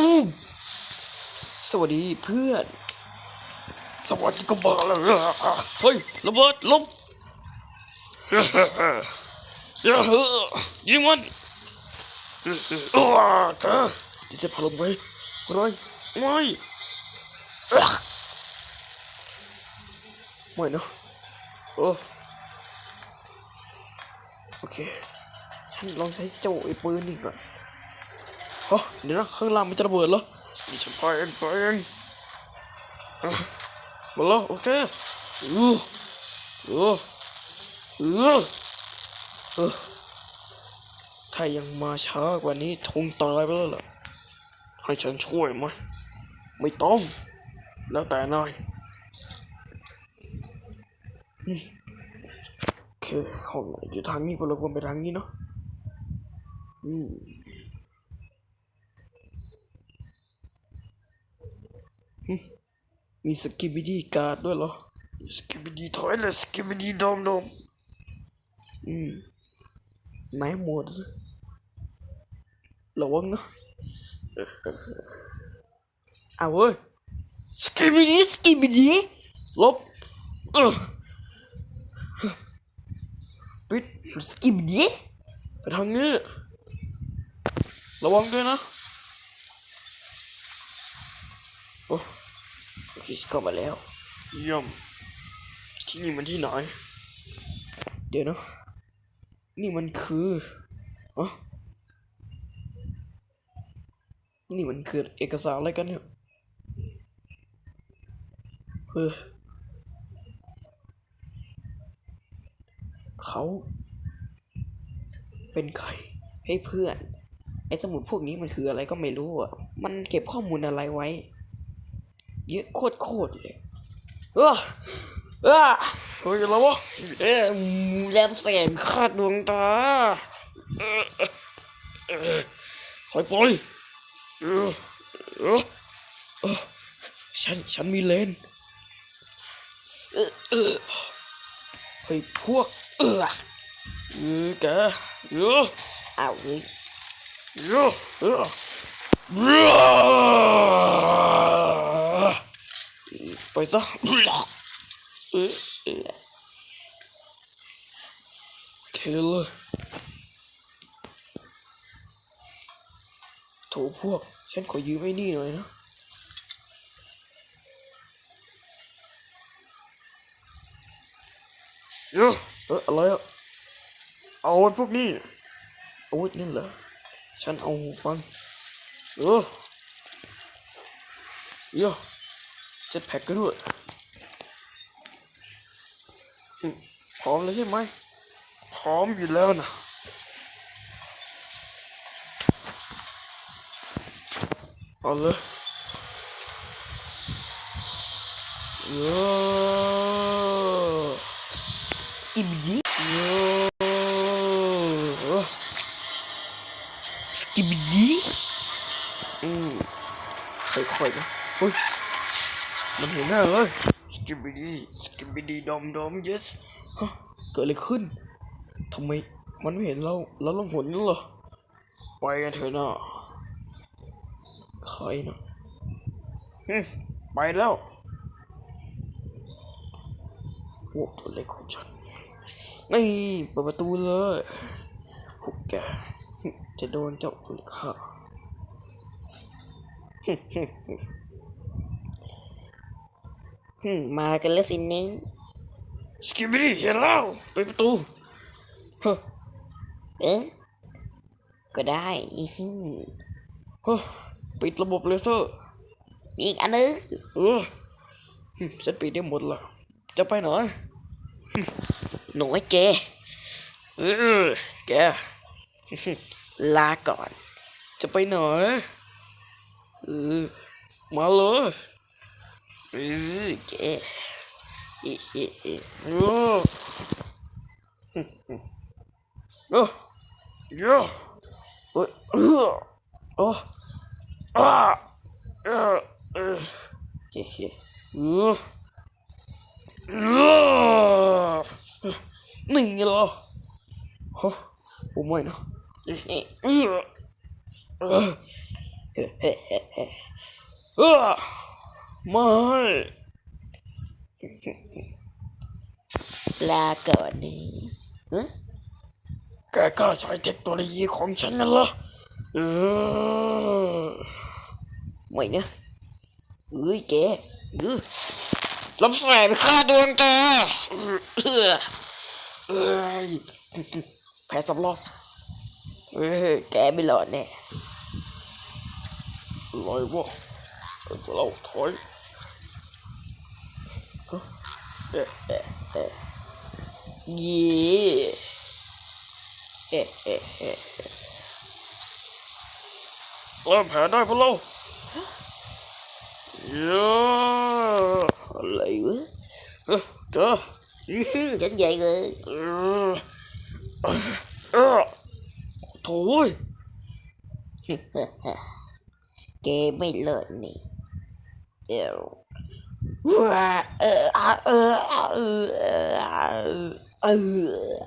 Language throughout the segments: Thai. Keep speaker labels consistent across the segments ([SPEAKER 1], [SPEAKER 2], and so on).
[SPEAKER 1] ตูมสวัสดีเพื่อน สวัสดีก็บ้าแล้วเฮ้ยระเบิดลบอย่าเฮ้อยิงมันอ้าเธอที่จะพาลงไปอะไรไม่อะไม่นะโอ้โอเค ฉันลองใช้เจ้าไอ้ปืนนี่ก่อน ฮะเดี๋ยวนะข้างล่างมันจะระเบิดเหรอนี่ฉันไปเองไปเองอะมาแล้วโอเคอือเออเออเออถ้ายังมาช้ากว่านี้คงตายไปแล้วล่ะให้ฉันช่วยไหมไม่ต้อง แล้วแต่นายอืมโอเคห้องไหนอยู่ทางนี้ก็เราควรไปทางนี้เนาะอืม มีสกิบิดี้การ์ดด้วยเหรอ สกิบิดี้ถอยเลยสกิบิดี้ดอมดอมอืมไหนหมดสิระวังนะเอาเว้ยสกิบิดี้สกิบิดี้ลบเออปิดสกิบิดี้ไปทางนี้ ระวังด้วยนะโอ้ โอเคเข้ามาแล้ว เยี่ยม ที่นี่มันที่ไหน เดี๋ยวนะ นี่มันคืออ๋อนี่มันคือเอกสารอะไรกันเนี่ยเฮ้ยเขาเป็นใครให้เพื่อน ไอ้สมุดพวกนี้มันคืออะไรก็ไม่รู้อะ มันเก็บข้อมูลอะไรไว้ เยอะโคตรโคตรเลยเออเออเฮ้ยอะไรวะเอ๊ะแรมแสงคาดดวงตาเออเออถอยไปเออเออเออฉัน ฉันมีเลนเออเออเฮ้ยพวก เออเออแกเออเอาเฮ้ยเออเออไปซะเออเออเคเลยโถพวก ฉันขอยืมไอ้นี่หน่อยนะเยอะเอออะไรอะเอาไอ้พวกนี้อาวุธนี่เหรอ ฉันเอาหูฟัง เออเยอะ เจ็ดแพ็กก็ด้วยพร้อมแล้วใช่ไหมพร้อมอยู่แล้วนะเอาเลยเยสกิบดีเยสกิบดีอืมค่อยๆนะเฮ้ย มันเห็นหน้าเลยสกิบบิดีสกิบบิดีดอมดอม yes เกิดอะไรขึ้นทำไมมันไม่เห็นเราเราลงหนนั่เหรอไปกันเถอะนะใครนะไปแล้วพวกตัวเล็กของฉันนี่เปิดประตูเลยพวกแกจะโดนเจ้าตัวเล็กฆ่า
[SPEAKER 2] อืมมากันแล้วสินี่
[SPEAKER 1] สกิบบิดีเห็นแล้วไปดประตูเฮ้อ
[SPEAKER 2] เอ๊ะก็ได้อีหิม
[SPEAKER 1] เฮ้อปิดระบบเลเซอร์
[SPEAKER 2] มีอีกอันนึง
[SPEAKER 1] เออหึฉันปิดได้หมดละจะไปไหน
[SPEAKER 2] หนูไอ้เจ
[SPEAKER 1] เออแก
[SPEAKER 2] ลาก่อน
[SPEAKER 1] จะไปไหนเออมาเลย ออแก
[SPEAKER 2] เอเอเอ
[SPEAKER 1] โอ้โอ้โอ้โอ้โอ้อ้าเออเออ
[SPEAKER 2] เฮ้เฮ้
[SPEAKER 1] โอ้หนึ่งเหรอฮะผมไม่นะ
[SPEAKER 2] เฮ้
[SPEAKER 1] เฮ้เฮ้เฮ้ ไม่
[SPEAKER 2] ลาก่อนนี่
[SPEAKER 1] แกกล้าใช้เทคโนโลยีของฉันนั่นเหรอเออ
[SPEAKER 2] ไม่นะเอ้ยแกเออ
[SPEAKER 1] ลบแสบฆ่าดวงตาเออเอ้แพ้สำรอง
[SPEAKER 2] เออแกไม่หลอนแน่
[SPEAKER 1] ลอยวะเราถอย เออเออ
[SPEAKER 2] เออยี่เออเออเออ
[SPEAKER 1] เริ่มหาได้พวกเราเย
[SPEAKER 2] อะอะไรวะ
[SPEAKER 1] เจ้า
[SPEAKER 2] ฉันใหญ่เลย
[SPEAKER 1] โถ่
[SPEAKER 2] แกไม่เลิศนี่เอว เออเออเออเออ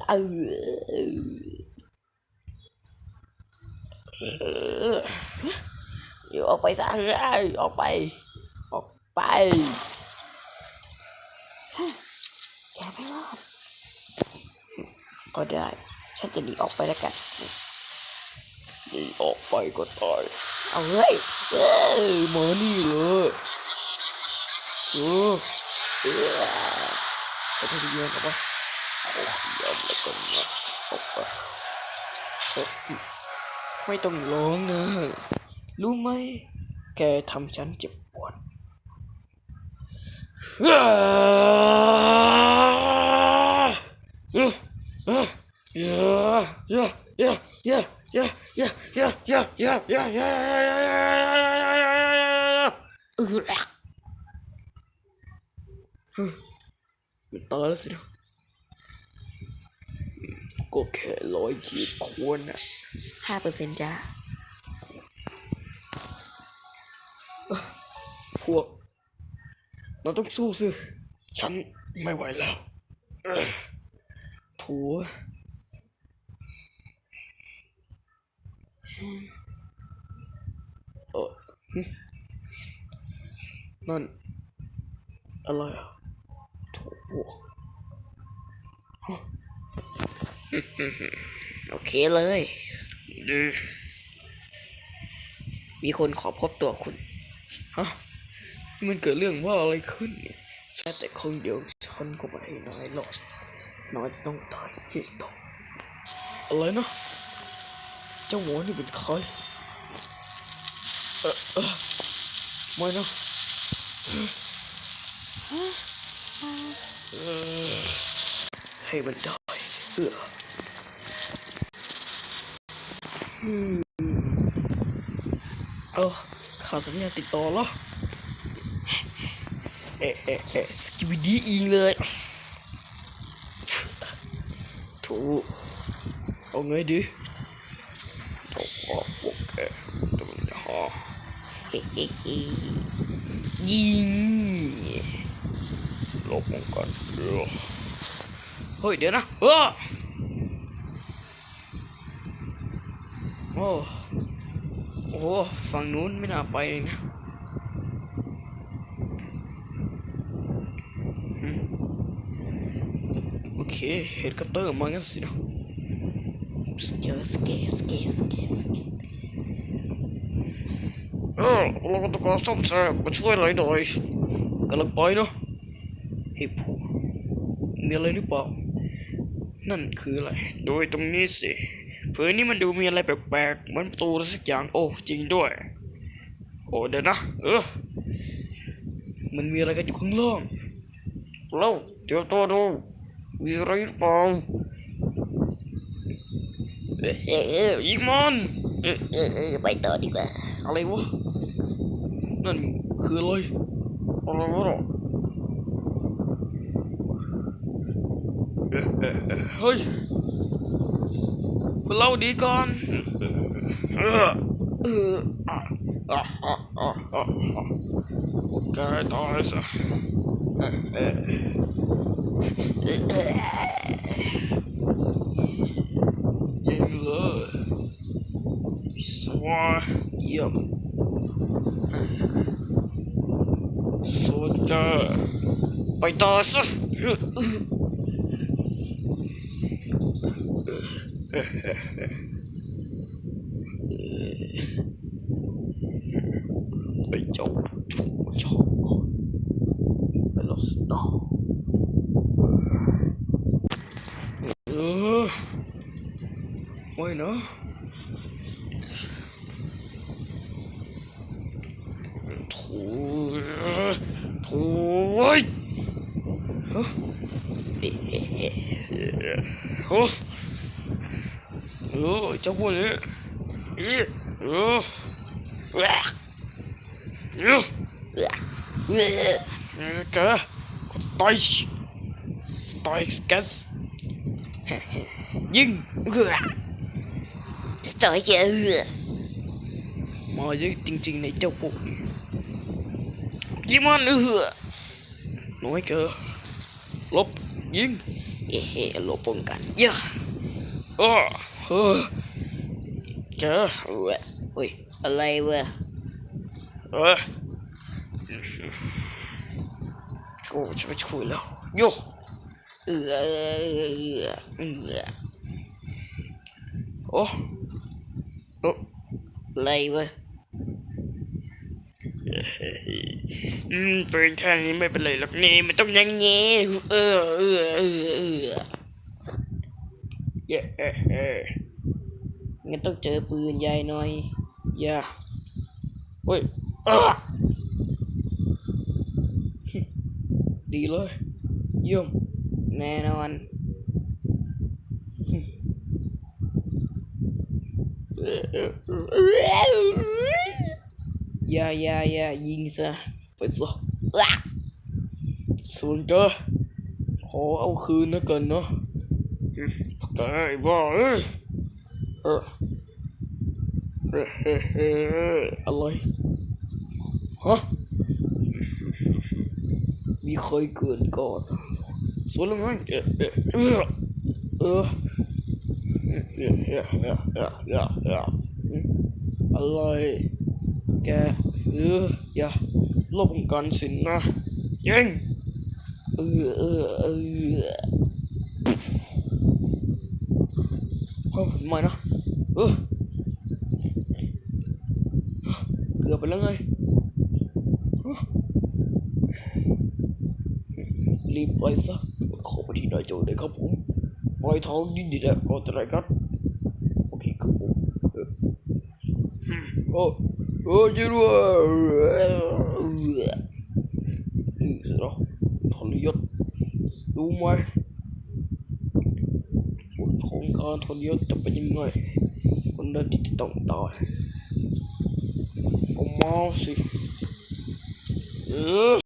[SPEAKER 2] เอออยู่ออกไปซะออกไป ออกไป แกไม่รอด ก็ได้ ฉันจะหนีออกไปแล้วกัน
[SPEAKER 1] หนีออกไปก็ตาย
[SPEAKER 2] เอาเลยเออ
[SPEAKER 1] มานี่เลย ดู
[SPEAKER 2] เอ
[SPEAKER 1] ไปที่เดียวกับว่าไม่ต้องร้องนะรู้ไหม แกทำฉันเจ็บปวดอือ มันตายแล้วสินะอืมก็แค่ร้อยขีดควรนะ
[SPEAKER 2] ห้าเปอร์เซ็นต์จ้า
[SPEAKER 1] พวก เราต้องสู้สิฉันไม่ไหวแล้วเอ้อโถูเออหึนั่นอะไรอะ โอ
[SPEAKER 2] เคเลย มีคนขอพบตัวคุณ
[SPEAKER 1] ฮะ มันเกิดเรื่องว่าอะไรขึ้นเนี่ยแค่แต่คนเดียวฉันก็ไม่ให้นายหรอกนายต้องตายเย่ต่ออะไรนะ เจ้าหมอนี่เป็นใคร เออเออไม่นะเออ ให้มันได้เออเออขาดสัญญาติดต่อแล้วเอะเอะเอะสกิบดีอีกเลยถูกเอาไงดีต้องขอพวกแกต้องหา
[SPEAKER 2] เฮ้เฮ้เฮ้
[SPEAKER 1] ยิงลบป้องกันเดี๋ยว เฮ้ยเดี๋ยวนะเออโอ้โอ้ฝั่งนู้นไม่น่าไปเลยนะโอเคเฮลิคอปเตอร์มางั้นสินะ
[SPEAKER 2] เจอสเกตสเกตสเกตสเกต
[SPEAKER 1] เออเราก็ต้องการซ่อมแซมมาช่วยหน่อยหน่อยกำลังไปเนาะเฮ้ยผู้มีอะไรหรือเปล่า นั่นคืออะไร โดยตรงนี้สิเผื่อนี่มันดูมีอะไรแปลกๆเหมือนประตูอะไรสักอย่าง โอ้จริงด้วย โอ้เดี๋ยวนะ เออ มันมีอะไรกันอยู่ข้างล่างเราเดี๋ยวตัวดู มีอะไรหรือเปล่า
[SPEAKER 2] เออเออเออ
[SPEAKER 1] ยิงมันเอ๊ะ
[SPEAKER 2] เออเออไปต่อดีกว่า
[SPEAKER 1] อะไรวะ นั่นคืออะไรอะไรวะ เฮ้ยคุณเล่าดีก่อนเออแกตายซะยิงเลยสวาเยี่ยมสุดจ้าไปต่อซะ Bây cháu phụ cho con. Phải nó sẽ đỏ Ừ. Ôi nó. Thôi Thôi. Thôi. เจ้าพวกนี้อื้ออื้ออื้อ
[SPEAKER 2] เก
[SPEAKER 1] อต่อยต่อยกันยิง
[SPEAKER 2] ต่อยเยอ
[SPEAKER 1] มาเยอะจริงๆในเจ้าพวกนี้ยิ่งมันเออน้อยเกอลบยิง
[SPEAKER 2] เฮ้ลบป้องกัน
[SPEAKER 1] เยอะอ้เฮ้อ
[SPEAKER 2] เว้ยเฮ้ยอะไรว้ย
[SPEAKER 1] เออโอ้จะไม่ช่วยแล้วโย
[SPEAKER 2] เออเออเออ
[SPEAKER 1] โอ้โอ้
[SPEAKER 2] อะไรเว้ย
[SPEAKER 1] อืมเป็นแค่นี้ไม่เป็นไรหรอกนี่มันต้องอยังงี้
[SPEAKER 2] เออเออเออเออ
[SPEAKER 1] เย้เอ้เอ้
[SPEAKER 2] งั้นต้องเจอปืนใหญ่หน่อย
[SPEAKER 1] อย่าเฮ้ยอ้าดีเลยเยี่ยม
[SPEAKER 2] แน่นอน
[SPEAKER 1] อย่าอย่าอย่ายิงซะไปซะ
[SPEAKER 2] ว้า
[SPEAKER 1] ส่วนแกขอเอาคืนนะกันเนาะอืมแกไอ้บ้าเอ้ย เออเฮ้เฮ้เฮ้อะไรฮะมีใครเกินก่อนสวนแล้วไงเออเออเออเออเออเออเออเออเออเออเอออะไรแกเอออย่าลบกันสินนะยิง
[SPEAKER 2] เออเออเออ
[SPEAKER 1] เฮ้ยไม่นะ เออเกือบไปแล้วไงรีบไปซะขอไปที่นายโจเลยครับผมปล่อยทองนี่ดีแหละก็จะไรกันโอเคครับผมโอ้โอ้ช่วยด้วยเอนี่สินะทรยศรู้ไหม ผลของการทนยศจะเป็นยังไงคนเดินที่จะต้องตายก็มาสิเออ